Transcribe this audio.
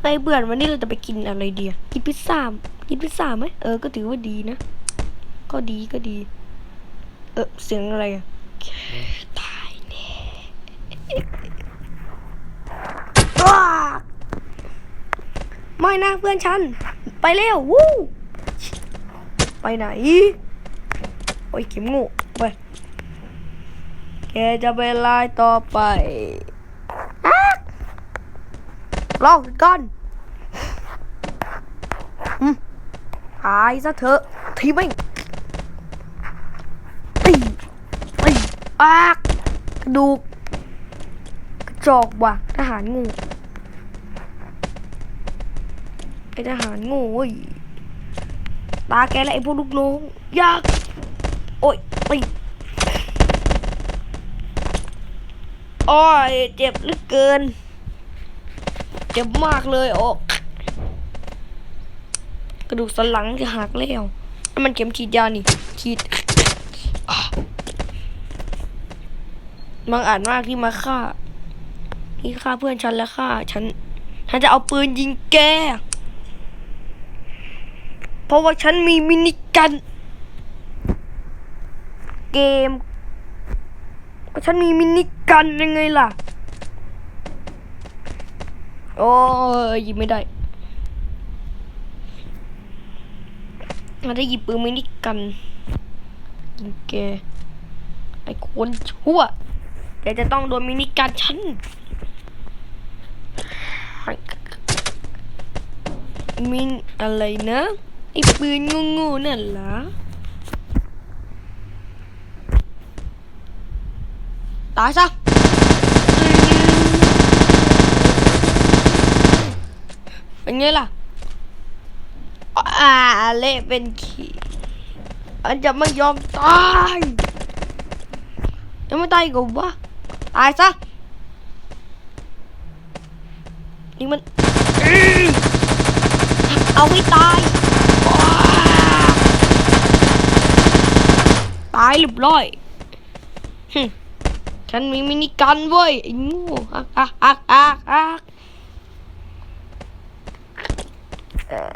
ไอ้ยเบื่อวันนี้เราจะไปกินอะไรดีอะกินพิซซ่ากินพิซซ่าไหมเออก็ถือว่าดีนะ ก็ดีก็ดี เออเสียงอะไรอะตายแน่อ้าไม่นะเพื่อนฉัน ไปเร็ววู้ไปไหน โอ้ยเข็มงูไปแกจะไปไล่ต่อไปอ๊าก รอก่อนอืมหายซะเถอะทีไม่งตีตีอากกระดูกกระจอกว่ะทหารงูไอทหารงูเว้ตาแกและไอพวกลูกน้องยากโอ้ยตีโอ้ยเจ็บเหลือเกิน เจ็บมากเลยโอกกระดูกสันหลังจะหักแล้วมันเข็มฉีดยานี่ฉีดบางอาจมากที่มาฆ่าที่ฆ่าเพื่อนฉันและฆ่าฉันฉันจะเอาปืนยิงแก เพราะว่าฉันมีมินิกัน เกมก็ฉันมีมินิกันยังไงล่ะ โอ้ยยิบไม่ได้เราได้หยิบปืนมินิกันยิงแกไอ้คนชั่วแกจะต้องโดนมินิกันฉันมินอะไรนะไอ้ปืนงูๆนั่นเหรอตายซะ เป็นไงล่ะ อ่าเละเป็นขี้อันจะไม่ยอมตายยังไม่ตายกูวะตายซะนี่มันเอาให้ตายตายเรียบร้อยหึฉันมีมินิกันเว้ยไอ้งูฮักฮักฮักฮัก 呃